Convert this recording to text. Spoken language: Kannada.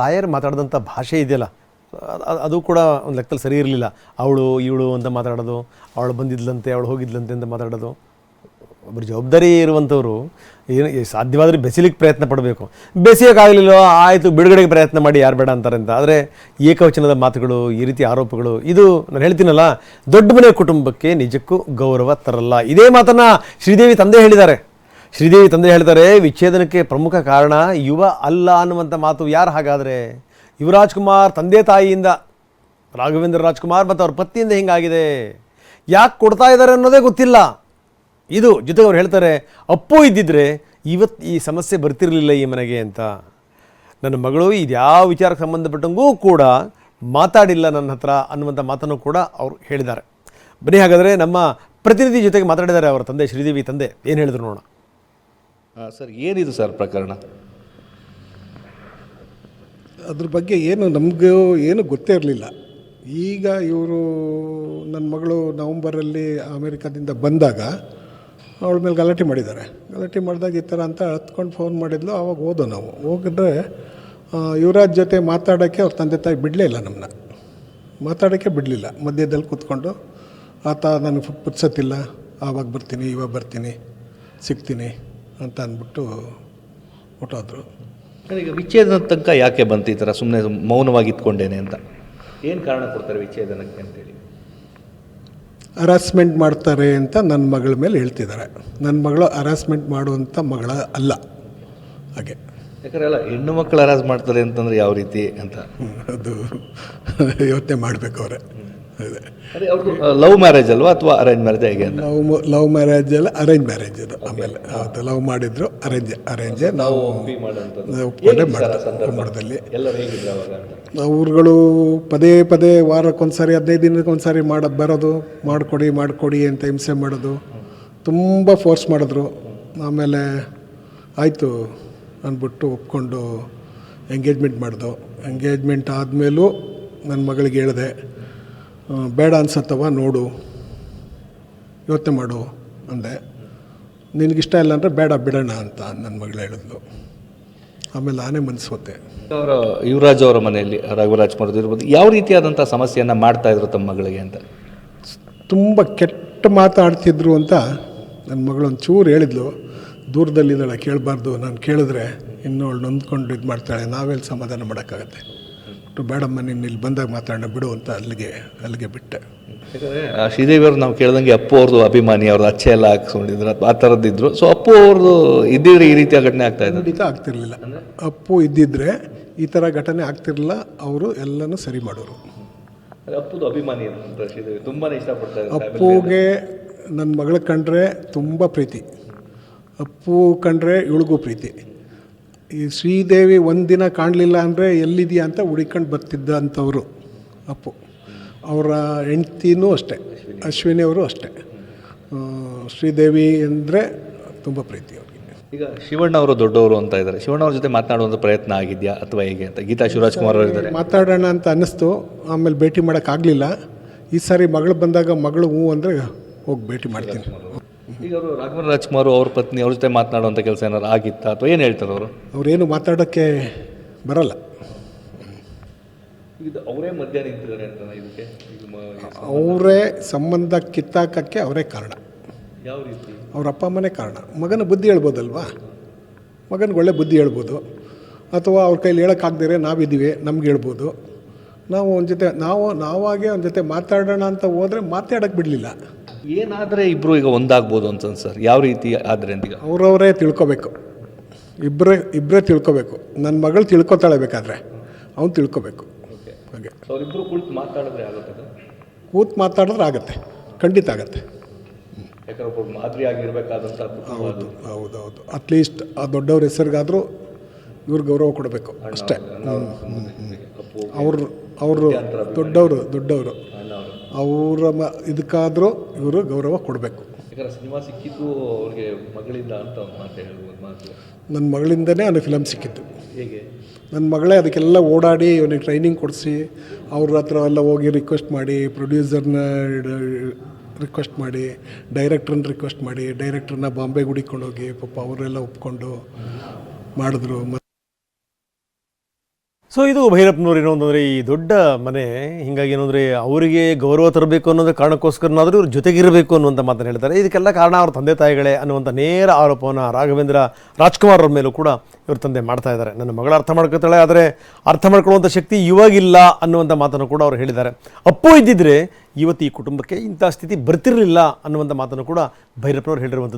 ತಾಯರು ಮಾತಾಡಿದಂಥ ಭಾಷೆ ಇದೆಯಲ್ಲ, ಅದ್- ಕೂಡ ಒಂದು ಲೆಕ್ಕದಲ್ಲಿ ಸರಿ ಇರಲಿಲ್ಲ. ಅವಳು, ಇವಳು ಅಂತ ಮಾತಾಡೋದು, ಅವಳು ಬಂದಿದ್ಲಂತೆ, ಅವಳು ಹೋಗಿದ್ಲಂತೆ ಅಂತ ಮಾತಾಡೋದು. ಒಬ್ಬರು ಜವಾಬ್ದಾರಿ ಇರುವಂಥವ್ರು ಏನು ಸಾಧ್ಯವಾದರೆ ಬೆಸಿಲಿಕ್ಕೆ ಪ್ರಯತ್ನ ಪಡಬೇಕು. ಬೆಸಿಯೋಕ್ಕಾಗಲಿಲ್ಲ ಆಯಿತು, ಬಿಡುಗಡೆಗೆ ಪ್ರಯತ್ನ ಮಾಡಿ, ಯಾರು ಬೇಡ ಅಂತಾರೆ ಅಂತ. ಆದರೆ ಏಕವಚನದ ಮಾತುಗಳು, ಈ ರೀತಿ ಆರೋಪಗಳು, ಇದು ನಾನು ಹೇಳ್ತೀನಲ್ಲ, ದೊಡ್ಡ ಮನೆ ಕುಟುಂಬಕ್ಕೆ ನಿಜಕ್ಕೂ ಗೌರವ ತರಲ್ಲ. ಇದೇ ಮಾತನ್ನು ಶ್ರೀದೇವಿ ತಂದೆ ಹೇಳಿದ್ದಾರೆ. ಶ್ರೀದೇವಿ ತಂದೆ ಹೇಳ್ತಾರೆ, ವಿಚ್ಛೇದನಕ್ಕೆ ಪ್ರಮುಖ ಕಾರಣ ಯುವ ಅಲ್ಲ ಅನ್ನುವಂಥ ಮಾತು ಯಾರು ಹಾಗಾದರೆ? ಯುವರಾಜ್ ಕುಮಾರ್ ತಂದೆ ತಾಯಿಯಿಂದ, ರಾಘವೇಂದ್ರ ರಾಜ್ಕುಮಾರ್ ಮತ್ತು ಅವ್ರ ಪತ್ನಿಯಿಂದ ಹಿಂಗಾಗಿದೆ. ಯಾಕೆ ಕೊಡ್ತಾ ಇದ್ದಾರೆ ಅನ್ನೋದೇ ಗೊತ್ತಿಲ್ಲ. ಇದು ಜೊತೆಗೆ ಅವ್ರು ಹೇಳ್ತಾರೆ, ಅಪ್ಪು ಇದ್ದಿದ್ರೆ ಇವತ್ತು ಈ ಸಮಸ್ಯೆ ಬರ್ತಿರಲಿಲ್ಲ ಈ ಮನೆಗೆ ಅಂತ. ನನ್ನ ಮಗಳು ಇದ್ಯಾವ ವಿಚಾರಕ್ಕೆ ಸಂಬಂಧಪಟ್ಟಂಗೂ ಕೂಡ ಮಾತಾಡಿಲ್ಲ ನನ್ನ ಹತ್ರ ಅನ್ನುವಂಥ ಮಾತನ್ನು ಕೂಡ ಅವರು ಹೇಳಿದ್ದಾರೆ. ಬನ್ನಿ ಹಾಗಾದರೆ ನಮ್ಮ ಪ್ರತಿನಿಧಿ ಜೊತೆಗೆ ಮಾತಾಡಿದ್ದಾರೆ ಅವರ ತಂದೆ, ಶ್ರೀದೇವಿ ತಂದೆ. ಏನು ಹೇಳಿದ್ರು ನೋಡೋಣ. ಸರ್, ಏನಿದು ಸರ್ ಪ್ರಕರಣ? ಅದ್ರ ಬಗ್ಗೆ ಏನು ನಮಗೂ ಏನು ಗೊತ್ತೇ ಇರಲಿಲ್ಲ. ಈಗ ಇವರು ನನ್ನ ಮಗಳು ನವಂಬರಲ್ಲಿ ಅಮೇರಿಕಾದಿಂದ ಬಂದಾಗ ಅವಳ ಮೇಲೆ ಗಲಾಟೆ ಮಾಡಿದ್ದಾರೆ. ಗಲಾಟೆ ಮಾಡಿದಾಗ ಈ ಥರ ಅಂತ ಹತ್ಕೊಂಡು ಫೋನ್ ಮಾಡಿದ್ಲು. ಆವಾಗ ಹೋದೋ ನಾವು. ಹೋಗಿದ್ರೆ ಯುವರಾಜ್ ಜೊತೆ ಮಾತಾಡೋಕ್ಕೆ ಅವ್ರ ತಂದೆ ತಾಯಿ ಬಿಡಲೇ ಇಲ್ಲ ನಮ್ಮನ್ನ ಮಾತಾಡೋಕ್ಕೆ ಬಿಡಲಿಲ್ಲ. ಮಧ್ಯದಲ್ಲಿ ಕೂತ್ಕೊಂಡು, ಆತ ನನಗೆ ಪುಟ್ಸತ್ತಿಲ್ಲ ಆವಾಗ ಬರ್ತೀನಿ, ಇವಾಗ ಬರ್ತೀನಿ, ಸಿಗ್ತೀನಿ. ಅಂತ ಅಂದ್ಬಿಟ್ಟು ಹೊಟ್ಟೋದ್ರು ಈಗ ವಿಚ್ಛೇದನದ ತನಕ ಯಾಕೆ ಬಂತು ಈ ಥರ ಸುಮ್ಮನೆ ಮೌನವಾಗಿ ಇಟ್ಕೊಂಡೇನೆ ಅಂತ? ಏನು ಕಾರಣ ಕೊಡ್ತಾರೆ ವಿಚ್ಛೇದನಕ್ಕೆ ಅಂತೇಳಿ? ಹರಾಸ್ಮೆಂಟ್ ಮಾಡ್ತಾರೆ ಅಂತ ನನ್ನ ಮಗಳ ಮೇಲೆ ಹೇಳ್ತಿದ್ದಾರೆ. ನನ್ನ ಮಗಳು ಹರಾಸ್ಮೆಂಟ್ ಮಾಡುವಂಥ ಮಗಳ ಅಲ್ಲ. ಹಾಗೆ. ಯಾಕಂದ್ರೆ ಅಲ್ಲ ಹೆಣ್ಣು ಮಕ್ಕಳು ಹರಾಸ್ ಮಾಡ್ತಾರೆ ಅಂತಂದರೆ ಯಾವ ರೀತಿ ಅಂತ? ಅದು ಯೋಚನೆ ಮಾಡಬೇಕು ಅವರೇ. ಅದೇ ಅವ್ರದ್ದು ಲವ್ ಮ್ಯಾರೇಜ್ ಅಲ್ವಾ ಅಥವಾ ಅರೇಂಜ್ ಮ್ಯಾರೇಜ್ ಹೇಗೆ ಅಂತ? ಲವ್ ಲವ್ ಮ್ಯಾರೇಜ್ ಅಲ್ಲ ಅರೇಂಜ್ ಮ್ಯಾರೇಜ್ ಅದು. ಆಮೇಲೆ ಹೌದು ಲವ್ ಮಾಡಿದ್ರು ಅರೇಂಜ್ ಅರೇಂಜ್ ನಾವು ನಾವು ಒಪ್ಕೊಂಡೇ ಅಂತ? ಅವ್ರುಗಳು ಪದೇ ಪದೇ ವಾರಕ್ಕೊಂದ್ಸರಿ ಹದಿನೈದು ದಿನಕ್ಕೊಂದ್ಸರಿ ಮಾಡ ಬರೋದು ಮಾಡಿಕೊಡಿ ಮಾಡಿಕೊಡಿ ಅಂತ ಹಿಂಸೆ ಮಾಡೋದು. ತುಂಬ ಫೋರ್ಸ್ ಮಾಡಿದ್ರು. ಆಮೇಲೆ ಆಯಿತು ಅಂದ್ಬಿಟ್ಟು ಒಪ್ಕೊಂಡು ಎಂಗೇಜ್ಮೆಂಟ್ ಮಾಡ್ದು. ಎಂಗೇಜ್ಮೆಂಟ್ ಆದಮೇಲೂ ನನ್ನ ಮಗಳಿಗೆ ಹೇಳಿದೆ ಬೇಡ ಅನ್ಸತ್ತವ ನೋಡು. ಯೋಚನೆ ಮಾಡು ಅಂದೆ. ನಿನಗಿಷ್ಟ ಇಲ್ಲ ಅಂದರೆ ಬೇಡ ಬಿಡೋಣ ಅಂತ ನನ್ನ ಮಗಳು ಹೇಳಿದ್ಲು. ಆಮೇಲೆ ನಾನೇ ಮನಸ್ಸು ಹೊತ್ತೆ ಅವರ ಯುವರಾಜ್ ಅವರ ಮನೆಯಲ್ಲಿ ರಘುರಾಜ್ ಮಾಡೋದು ಇರ್ಬೋದು ಯಾವ ರೀತಿಯಾದಂಥ ಸಮಸ್ಯೆಯನ್ನು ಮಾಡ್ತಾಯಿದ್ರು ತಮ್ಮ ಮಗಳಿಗೆ ಅಂತ? ತುಂಬ ಕೆಟ್ಟ ಮಾತಾಡ್ತಿದ್ರು ಅಂತ ನನ್ನ ಮಗಳು ಒಂಚೂರು ಹೇಳಿದ್ಲು. ದೂರದಲ್ಲಿದ್ದಾಳೆ ಕೇಳಬಾರ್ದು. ನಾನು ಕೇಳಿದ್ರೆ ಇನ್ನೂ ಅವಳು ನೊಂದ್ಕೊಂಡು ಇದು ಮಾಡ್ತಾಳೆ. ನಾವೆಲ್ಲಿ ಸಮಾಧಾನ ಮಾಡೋಕ್ಕಾಗತ್ತೆ? ಒಟ್ಟು ಬೇಡಮ್ಮ ನೀನು ಇಲ್ಲಿ ಬಂದಾಗ ಮಾತಾಡೋಣ ಬಿಡು ಅಂತ ಅಲ್ಲಿಗೆ ಅಲ್ಲಿಗೆ ಬಿಟ್ಟೆ. ಶ್ರೀದೇವಿ ಅವ್ರು ನಾವು ಕೇಳ್ದಂಗೆ ಅಪ್ಪು ಅವ್ರದ್ದು ಅಭಿಮಾನಿ ಅವ್ರದ್ದು ಅಚ್ಚೆ ಎಲ್ಲ ಹಾಕ್ಸ್ಕೊಂಡಿದ್ರು ಆ ಥರದ್ದಿದ್ರು. ಸೊ ಅಪ್ಪು ಅವ್ರದ್ದು ಇದ್ದಿದ್ರೆ ಈ ರೀತಿಯ ಘಟನೆ ಆಗ್ತಾ ಇದೆ ಖಂಡಿತ ಆಗ್ತಿರ್ಲಿಲ್ಲ. ಅಪ್ಪು ಇದ್ದಿದ್ರೆ ಈ ಥರ ಘಟನೆ ಆಗ್ತಿರಲಿಲ್ಲ ಅವರು ಎಲ್ಲನೂ ಸರಿ ಮಾಡೋರು. ಅಪ್ಪುದು ಅಭಿಮಾನಿ ಅಂತ ಶ್ರೀದೇವಿ ತುಂಬಾನೇ ಇಷ್ಟಪಡ್ತಾರೆ ಅಪ್ಪುಗೆ ನನ್ನ ಮಗಳ ಕಂಡ್ರೆ ತುಂಬ ಪ್ರೀತಿ. ಅಪ್ಪು ಕಂಡ್ರೆ ಇವಳಿಗೂ ಪ್ರೀತಿ. ಈ ಶ್ರೀದೇವಿ ಒಂದಿನ ಕಾಣಲಿಲ್ಲ ಅಂದರೆ ಎಲ್ಲಿದೆಯಾ ಅಂತ ಹುಡಿಕೊಂಡು ಬರ್ತಿದ್ದ ಅಂಥವ್ರು ಅಪ್ಪು. ಅವರ ಹೆಂಡ್ತಿನೂ ಅಷ್ಟೇ ಅಶ್ವಿನಿ ಅವರು ಅಷ್ಟೇ. ಶ್ರೀದೇವಿ ಅಂದರೆ ತುಂಬ ಪ್ರೀತಿ ಅವ್ರಿಗೆ. ಈಗ ಶಿವಣ್ಣ ಅವರು ದೊಡ್ಡವರು ಅಂತ ಇದ್ದಾರೆ. ಶಿವಣ್ಣ ಅವ್ರ ಜೊತೆ ಮಾತನಾಡುವಂಥ ಪ್ರಯತ್ನ ಆಗಿದೆಯಾ ಅಥವಾ ಹೇಗೆ ಅಂತ? ಗೀತಾ ಶಿವರಾಜ್ ಕುಮಾರ್ ಅವರು ಇದ್ದಾರೆ. ಮಾತಾಡೋಣ ಅಂತ ಅನ್ನಿಸ್ತು. ಆಮೇಲೆ ಭೇಟಿ ಮಾಡೋಕ್ಕಾಗಲಿಲ್ಲ. ಈ ಸಾರಿ ಮಗಳು ಬಂದಾಗ ಮಗಳು ಹ್ಞೂ ಅಂದರೆ ಹೋಗಿ ಭೇಟಿ ಮಾಡ್ತೀನಿ. ಈಗ ಅವರು ರಾಘವೇಂದ್ರ ರಾಜ್ಕುಮಾರ್ ಅವ್ರ ಪತ್ನಿ ಅವ್ರ ಜೊತೆ ಮಾತನಾಡುವಂಥ ಕೆಲಸ ಏನಾದ್ರು ಆಗಿತ್ತಾ? ಅಥವಾ ಏನು ಹೇಳ್ತಾರೆ ಅವರು? ಅವರೇನು ಮಾತಾಡೋಕ್ಕೆ ಬರಲ್ಲ. ಇದು ಅವರೇ ಮಧ್ಯ ನಿಂತಿದ್ದಾರೆ ಅಂತ ಇದಕ್ಕೆ? ಅವರೇ ಸಂಬಂಧ ಕಿತ್ತಾಕಕ್ಕೆ ಅವರೇ ಕಾರಣ. ಯಾವ ರೀತಿ? ಅವ್ರ ಅಪ್ಪ ಅಮ್ಮನೇ ಕಾರಣ. ಮಗನ ಬುದ್ಧಿ ಹೇಳ್ಬೋದಲ್ವಾ? ಮಗನಿಗೆ ಒಳ್ಳೆ ಬುದ್ಧಿ ಹೇಳ್ಬೋದು. ಅಥವಾ ಅವ್ರ ಕೈಲಿ ಹೇಳೋಕ್ಕಾಗ್ದಿರೆ ನಾವಿದ್ದೀವಿ ನಮ್ಗೆ ಹೇಳ್ಬೋದು. ನಾವು ಒಂದು ಜೊತೆ ನಾವು ನಾವಾಗೆ ಒಂದು ಜೊತೆ ಮಾತಾಡೋಣ ಅಂತ ಹೋದರೆ ಮಾತಾಡೋಕ್ಕೆ ಬಿಡಲಿಲ್ಲ. ಏನಾದರೆ ಇಬ್ಬರು ಈಗ ಒಂದಾಗ್ಬೋದು ಅಂತ ಸರ್. ಯಾವ ರೀತಿ ಆದರೆ ಅಂತ ಈಗ ಅವರವರೇ ತಿಳ್ಕೊಬೇಕು. ಇಬ್ಬರೇ ಇಬ್ಬರೇ ತಿಳ್ಕೊಬೇಕು. ನನ್ನ ಮಗಳು ತಿಳ್ಕೊತಾಳೆ ಬೇಕಾದರೆ. ಅವ್ನು ತಿಳ್ಕೊಬೇಕು. ಹಾಗೆ. ಅವರಿಬ್ಬರು ಕುಳಿತು ಮಾತಾಡಿದ್ರೆ ಆಗುತ್ತೆ ಕೂತು ಮಾತಾಡಿದ್ರೆ ಆಗುತ್ತೆ. ಖಂಡಿತ ಆಗುತ್ತೆ. ಯಾಕಂದ್ರೆ ಒಬ್ಬರು ಮಾದರಿಯಾಗಿರ್ಬೇಕಾದಂಥ ಹೌದು ಹೌದು ಹೌದು. ಅಟ್ಲೀಸ್ಟ್ ಆ ದೊಡ್ಡವ್ರ ಹೆಸರಿಗಾದರೂ ಇವ್ರು ಗೌರವ ಕೊಡಬೇಕು ಅಷ್ಟೇ. ಅವರು ಅವರು ದೊಡ್ಡವರು ದೊಡ್ಡವರು. ಅವರ ಮ ಇದಕ್ಕಾದರೂ ಇವರು ಗೌರವ ಕೊಡಬೇಕು. ಯಾಕಂದ್ರೆ ಸಿನಿಮಾ ಸಿಕ್ಕಿದ್ದು ಅವ್ರಿಗೆ ಮಗಳಿಂದ ಅಂತ ಒಂದು ಮಾತು ಹೇಳುವ ಮಾತು. ನನ್ನ ಮಗಳಿಂದನೇ ಅವನಿಗೆ ಫಿಲಮ್ ಸಿಕ್ಕಿದ್ದು. ಹೇಗೆ? ನನ್ನ ಮಗಳೇ ಅದಕ್ಕೆಲ್ಲ ಓಡಾಡಿ ಇವನಿಗೆ ಟ್ರೈನಿಂಗ್ ಕೊಡಿಸಿ ಅವ್ರ ಹತ್ರ ಎಲ್ಲ ಹೋಗಿ ರಿಕ್ವೆಸ್ಟ್ ಮಾಡಿ ಪ್ರೊಡ್ಯೂಸರ್ನ ರಿಕ್ವೆಸ್ಟ್ ಮಾಡಿ ಡೈರೆಕ್ಟ್ರನ್ನ ರಿಕ್ವೆಸ್ಟ್ ಮಾಡಿ ಡೈರೆಕ್ಟ್ರನ್ನ ಬಾಂಬೆ ಗುಡಿಕೊಂಡೋಗಿ ಪಾಪ ಅವರೆಲ್ಲ ಒಪ್ಕೊಂಡು ಮಾಡಿದ್ರು. ಮತ್ತು ಸೊ ಇದು ಭೈರಪ್ಪನವ್ರು ಏನೋ ಅಂತಂದರೆ ಈ ದೊಡ್ಡ ಮನೆ, ಹಿಂಗಾಗಿ ಏನು ಅಂದರೆ ಅವರಿಗೆ ಗೌರವ ತರಬೇಕು ಅನ್ನೋದು ಕಾರಣಕ್ಕೋಸ್ಕರನಾದರೂ ಇವ್ರ ಜೊತೆಗಿರಬೇಕು ಅನ್ನುವಂಥ ಮಾತನ್ನು ಹೇಳ್ತಾರೆ. ಇದಕ್ಕೆಲ್ಲ ಕಾರಣ ಅವ್ರ ತಂದೆ ತಾಯಿಗಳೇ ಅನ್ನುವಂಥ ನೇರ ಆರೋಪವನ್ನು ರಾಘವೇಂದ್ರ ರಾಜ್ಕುಮಾರ್ ಅವ್ರ ಮೇಲೂ ಕೂಡ ಇವ್ರ ತಂದೆ ಮಾಡ್ತಾ ಇದ್ದಾರೆ. ನನ್ನ ಮಗಳ ಅರ್ಥ ಮಾಡ್ಕೊತಾಳೆ ಆದರೆ ಅರ್ಥ ಮಾಡ್ಕೊಳ್ಳುವಂಥ ಶಕ್ತಿ ಇವಾಗಿಲ್ಲ ಅನ್ನುವಂಥ ಮಾತನ್ನು ಕೂಡ ಅವ್ರು ಹೇಳಿದ್ದಾರೆ. ಅಪ್ಪು ಇದ್ದಿದ್ರೆ ಇವತ್ತು ಈ ಕುಟುಂಬಕ್ಕೆ ಇಂಥ ಸ್ಥಿತಿ ಬರ್ತಿರಲಿಲ್ಲ ಅನ್ನುವಂಥ ಮಾತನ್ನು ಕೂಡ ಭೈರಪ್ಪನವ್ರು ಹೇಳಿರುವಂಥದ್ದು.